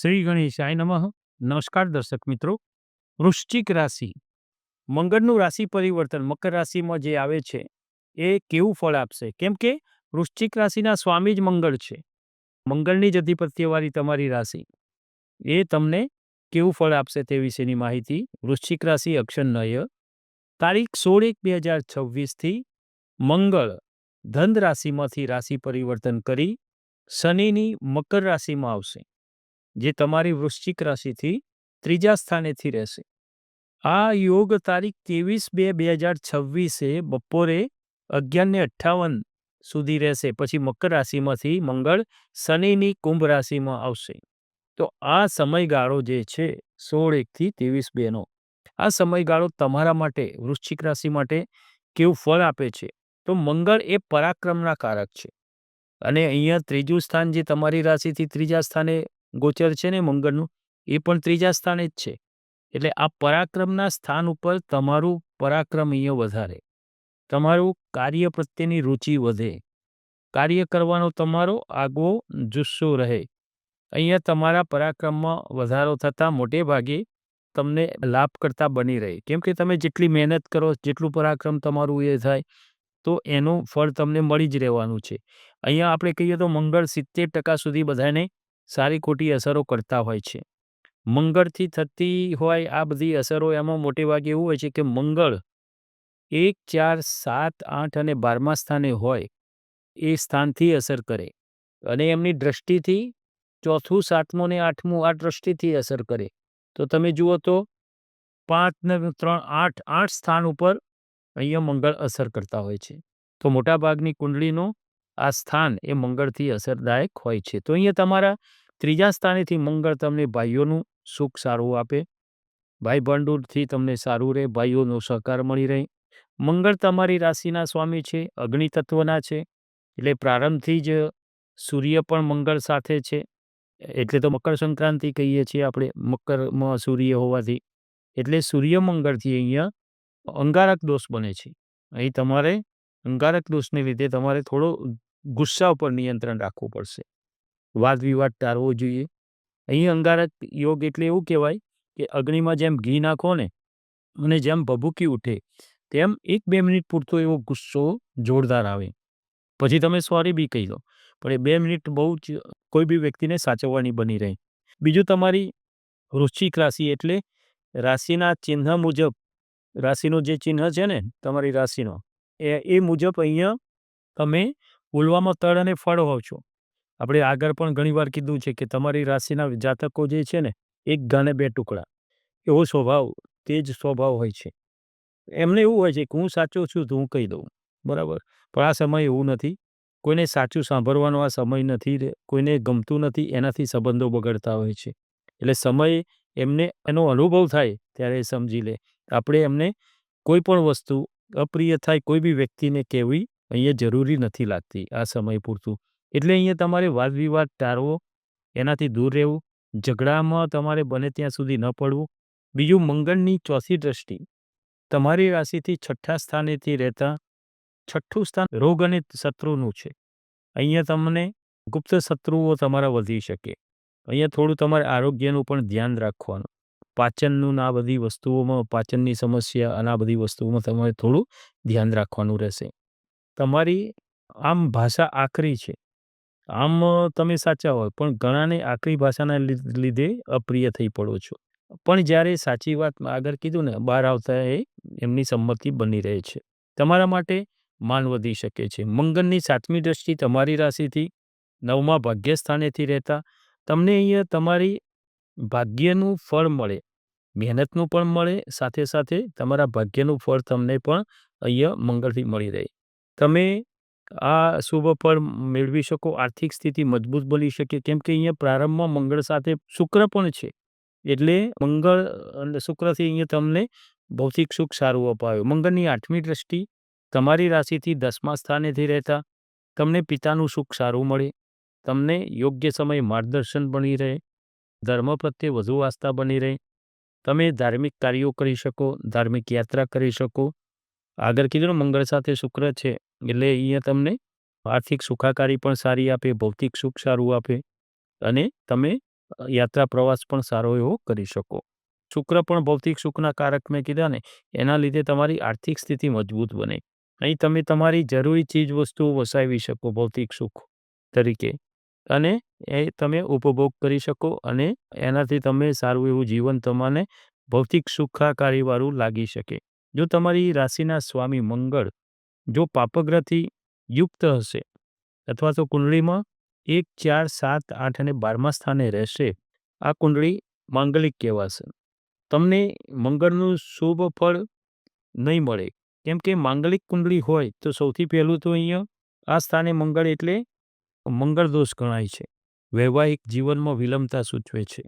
શ્રી ગણેશાય નમઃ. નમસ્કાર દર્શક મિત્રો. વૃશ્ચિક રાશિ. મંગળનું રાશિ પરિવર્તન મકર રાશિમાં જે આવે છે, એ કેવું ફળ આપશે? કેમ કે વૃશ્ચિક રાશિના સ્વામી જ મંગળ છે. મંગળની જ અધિપત્યવાળી તમારી રાશિ. એ તમને કેવું ફળ આપશે તે વિશેની માહિતી વૃશ્ચિક રાશિ અક્ષર નય. તારીખ સોળ એક બે હજાર છવ્વીસથી મંગળ ધન રાશિમાંથી રાશિ પરિવર્તન કરી શનિની મકર રાશિમાં આવશે. જે તમારી વૃશ્ચિક રાશિથી ત્રીજા સ્થાનેથી રહેશે. આ યોગ તારીખ ત્રેવીસ બે બે હજાર છવ્વીસે બપોરે અગિયાર ને અઠ્ઠાવન સુધી રહેશે. પછી મકર રાશિમાંથી મંગળ શનિની કુંભ રાશિમાં આવશે. તો આ સમયગાળો જે છે સોળ એકથી ત્રેવીસ બેનો આ સમયગાળો તમારા માટે, વૃશ્ચિક રાશિ માટે કેવું ફળ આપે છે? તો મંગળ એ પરાક્રમના કારક છે. અને અહીંયા ત્રીજું સ્થાન જે તમારી રાશિથી ત્રીજા સ્થાને ગોચર છે ને મંગળનું, એ પણ ત્રીજા સ્થાને જ છે. એટલે આ પરાક્રમના સ્થાન ઉપર તમારું પરાક્રમ અહીંયા વધારે. તમારું કાર્ય પ્રત્યેની રુચિ વધે. કાર્ય કરવાનો તમારો આગવો જુસ્સો રહે. અહીંયા તમારા પરાક્રમમાં વધારો થતાં મોટે ભાગે તમને લાભ કરતા બની રહે. કેમ કે તમે જેટલી મહેનત કરો, જેટલું પરાક્રમ તમારું એ થાય, તો એનું ફળ તમને મળી જ રહેવાનું છે. અહીંયા આપણે કહીએ તો મંગળ સિત્તેર ટકા સુધી બધાને સારી ખોટી અસરો કરતા હોય છે. મંગળથી થતી હોય આ બધી અસરો એમાં મોટે ભાગે એવું હોય છે કે મંગળ એક, ચાર, સાત, આઠ અને બારમા સ્થાને હોય એ સ્થાનથી અસર કરે અને એમની દ્રષ્ટિથી ચોથું, સાતમું ને આઠમું આ દ્રષ્ટિથી અસર કરે. તો તમે જુઓ તો પાંચ ને ત્રણ, આઠ આઠ સ્થાન ઉપર અહીંયા મંગળ અસર કરતા હોય છે. તો મોટાભાગની કુંડળીનું આ સ્થાન એ મંગળથી અસરદાયક હોય છે. તો અહીંયા તમારા ત્રીજા સ્થાનેથી મંગળ તમને ભાઈઓનું સુખ સારું આપે. ભાઈ ભંડુરથી તમને સારું રહે, ભાઈઓનો સહકાર મળી રહે. મંગળ તમારી રાશિના સ્વામી છે અગ્નિ તત્વના છે, એટલે પ્રારંભથી જ સૂર્ય પણ મંગળ સાથે છે. એટલે તો મકર સંક્રાંતિ કહીએ છીએ આપણે, મકરમાં સૂર્ય હોવાથી. એટલે સૂર્ય મંગળથી અહીંયા અંગારક દોષ બને છે. અહીં તમારે અંગારક દોષને લીધે તમારે થોડો ગુસ્સા ઉપર નિયંત્રણ રાખવું પડશે. વાદ વિવાદ ટાળવો જોઈએ. અહીં અંગારક યોગ એટલે એવું કહેવાય કે અગ્નિમાં જેમ ઘી નાખો ને, અને જેમ ભભૂકી ઉઠે, તેમ એક બે મિનિટ પૂરતો એવો ગુસ્સો જોરદાર આવે. પછી તમે સોરી બી કહી દો, પણ એ બે મિનિટ બહુ જ કોઈ બી વ્યક્તિને સાચવવાની બની રહે. બીજું તમારી વૃશ્ચિક રાશિ એટલે રાશિના ચિહ્ન મુજબ. રાશિનું જે ચિહ્ન છે ને, તમારી રાશિનો, એ એ મુજબ અહીંયા તમે ઉલવામાં તળ અને ફળ હોવ છો. આપણે આગળ પણ ઘણીવાર કીધું છે કે તમારી રાશિના જાતકો જે છે ને, એક ગાને બે ટુકડા. એવો સ્વભાવ, તે જ સ્વભાવ હોય છે. એમને એવું હોય છે કે હું સાચો છું તો હું કહી દઉં. બરાબર? પણ આ સમય એવું નથી. કોઈને સાચું સાંભળવાનો આ સમય નથી કોઈને ગમતું નથી, એનાથી સંબંધો બગડતા હોય છે. એટલે સમય એમને, એનો અનુભવ થાય ત્યારે સમજી લે. આપણે એમને કોઈ પણ વસ્તુ, અપ્રિય થાય કોઈ બી વ્યક્તિને કહેવી અહીંયા જરૂરી નથી લાગતી આ સમય પૂરતું. એટલે અહીંયા તમારે વાદ વિવાદ ટાળવો, એનાથી દૂર રહેવું, ઝઘડામાં તમારે બને ત્યાં સુધી ન પડવું. બીજું, મંગળની ચોથી દ્રષ્ટિ. તમારી રાશિથી છઠ્ઠા સ્થાનેથી રહેતા છઠ્ઠું સ્થાન રોગ અને શત્રુનું છે. અહીંયા તમને ગુપ્ત શત્રુઓ તમારા વધી શકે. અહીંયા થોડું તમારે આરોગ્યનું પણ ધ્યાન રાખવાનું. પાચનનું આ બધી વસ્તુઓમાં, પાચનની સમસ્યા અને આ બધી વસ્તુઓમાં તમારે થોડું ધ્યાન રાખવાનું રહેશે. તમારી આમ ભાષા આકરી છે. આમ તમે સાચા હોય, પણ ઘણાને આકરી ભાષાના લીધે અપ્રિય થઈ પડો છો. પણ જ્યારે સાચી વાત આગળ કીધું ને, બહાર આવતા એ એમની સંમતિ બની રહે છે. તમારા માટે માન વધી શકે છે. મંગળની સાતમી દ્રષ્ટિ તમારી રાશિથી નવમા ભાગ્ય સ્થાનેથી રહેતા. તમને અહીંયા તમારી ભાગ્યનું ફળ મળે, મહેનતનું પણ મળે, સાથે સાથે તમારા ભાગ્યનું ફળ તમને પણ અહીંયા મંગળથી મળી રહે. તમે આ શુભ ફળ મેળવી શકો, આર્થિક સ્થિતિ મજબૂત બની શકે, કેમ કે અહીંયા પ્રારંભમાં મંગળ સાથે શુક્ર પણ છે. એટલે મંગળ અને શુક્રથી અહીંયા તમને ભૌતિક સુખ સારું અપાયું. મંગળની આઠમી દ્રષ્ટિ, તમારી રાશિથી દસમા સ્થાનેથી રહેતા, તમને પિતાનું સુખ સારું મળે, તમને યોગ્ય સમયે માર્ગદર્શન બની રહે, ધર્મ પ્રત્યે વધુ આસ્થા બની રહે, તમે ધાર્મિક કાર્યો કરી શકો, ધાર્મિક યાત્રા કરી શકો આગળ કીધું ને, મંગળ સાથે શુક્ર છે, એટલે અહીંયા તમને આર્થિક સુખાકારી પણ સારી આપે, ભૌતિક સુખ સારું આપે અને તમે યાત્રા પ્રવાસ પણ સારો એવો કરી શકો. શુક્ર પણ ભૌતિક સુખના કારક મેં કીધા ને, એના લીધે તમારી આર્થિક સ્થિતિ મજબૂત બને. અહીં તમે તમારી જરૂરી ચીજ વસ્તુઓ વસાવી શકો, ભૌતિક સુખ તરીકે અને એ તમે ઉપભોગ કરી શકો અને એનાથી તમે સારું એવું જીવન, તમને ભૌતિક સુખાકારીવાળું લાગી શકે. જો તમારી રાશિના સ્વામી મંગળ જો પાપગ્રહથી યુક્ત હશે અથવા તો કુંડળીમાં એક ચાર સાત આઠ અને બારમા સ્થાને રહેશે, આ કુંડળી માંગલિક કહેવાશે. તમને મંગળનું શુભ ફળ નહીં મળે. કેમ કે માંગલિક કુંડળી હોય તો સૌથી પહેલું તો અહીંયા આ સ્થાને મંગળ એટલે મંગળ દોષ ગણાય છે. વૈવાહિક જીવનમાં વિલંબતા સૂચવે છે.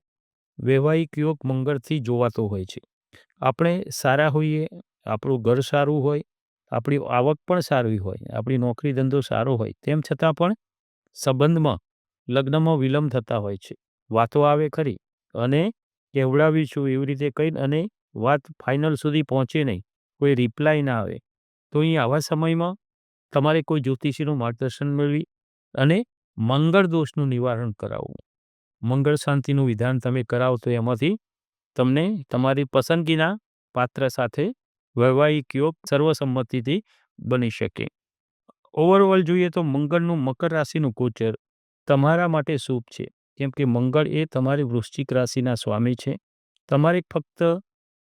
વૈવાહિક યોગ મંગળથી જોવાતો હોય છે. આપણે સારા હોઈએ આપણું ઘર સારું હોય, આપણી આવક પણ સારી હોય, આપણી નોકરી ધંધો સારો હોય, તેમ છતાં પણ સંબંધમાં લગ્નમાં વિલંબ થતા હોય છે. વાતો આવે ખરી, અને કેવડાવીશું એવી રીતે કહી અને વાત ફાઇનલ સુધી પહોંચે નહીં, કોઈ રિપ્લાય ના આવે, તો અહીં આવા સમયમાં તમારે કોઈ જ્યોતિષીનું માર્ગદર્શન મેળવી અને મંગળ દોષનું નિવારણ કરાવવું. મંગળ શાંતિનું વિધાન તમે કરાવો તો એમાંથી તમને તમારી પસંદગીના પાત્ર સાથે વૈવાહિક યોગ સર્વસંમતિથી બની શકે. ઓવરઓલ જોઈએ તો મંગળનું મકર રાશિનું ગોચર તમારા માટે શુભ છે. કેમ કે મંગળ એ તમારી વૃશ્ચિક રાશિના સ્વામી છે. તમારે ફક્ત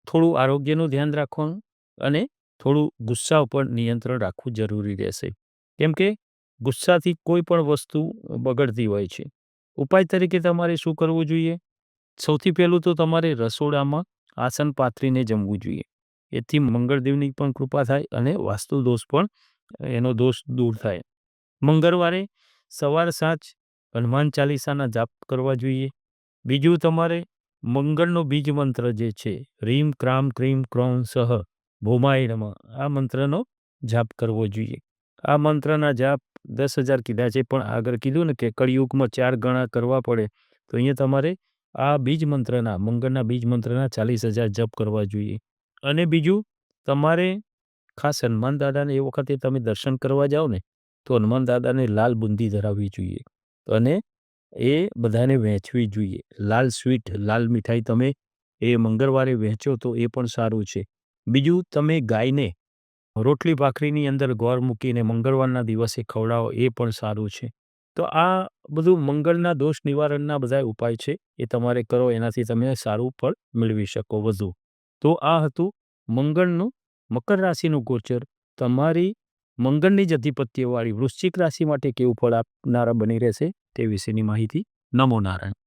થોડું આરોગ્યનું ધ્યાન રાખવાનું અને થોડું ગુસ્સા ઉપર નિયંત્રણ રાખવું જરૂરી રહેશે. કેમ કે ગુસ્સાથી કોઈ પણ વસ્તુ બગડતી હોય છે. ઉપાય તરીકે તમારે શું કરવું જોઈએ? સૌથી પહેલું તો તમારે રસોડામાં આસન પાથરીને જમવું જોઈએ. એથી મંગળદેવની પણ કૃપા થાય અને વાસ્તુ દોષ પણ એનો દોષ દૂર થાય. મંગળવારે સવાર સાંજ હનુમાન ચાલીસાના જાપ કરવા જોઈએ. બીજું તમારે મંગળનો બીજ મંત્ર જે છે, રીમ ક્રામ ક્રીમ ક્રોમ સહ ભૂમાય આ મંત્રનો જાપ કરવો જોઈએ. આ મંત્રના જાપ દસ હજાર કીધા છે, પણ આગળ કીધું ને કે કળિયુગમાં ચાર ગણા કરવા પડે, તો અહીંયા તમારે આ બીજ મંત્રના, મંગળના બીજ મંત્રના ચાલીસ હજાર જપ કરવા જોઈએ. અને બીજું, તમારે ખાસ હનુમાન દાદાને એ વખતે તમે દર્શન કરવા જાઓ ને, તો હનુમાન દાદાને લાલ બુંદી ધરાવવી જોઈએ અને એ બધાને વહેંચવી જોઈએ. લાલ સ્વીટ, લાલ મીઠાઈ તમે એ મંગળવારે વહેંચો તો એ પણ સારું છે. બીજું, તમે ગાયને રોટલી ભાખરીની અંદર ગોળ મૂકીને મંગળવારના દિવસે ખવડાવો એ પણ સારું છે. તો આ બધું મંગળના દોષ નિવારણના બધા ઉપાય છે, એ તમારે કરો, એનાથી તમે સારું ફળ મેળવી શકો વધુ. તો આ હતું મંગળનું મકર રાશિનું ગોચર. તમારી મંગળની જ અધિપત્યવાળી વૃશ્ચિક રાશિ માટે કેવું ફળ આપનારા બની રહેશે તે વિશેની માહિતી નમો નારાયણ.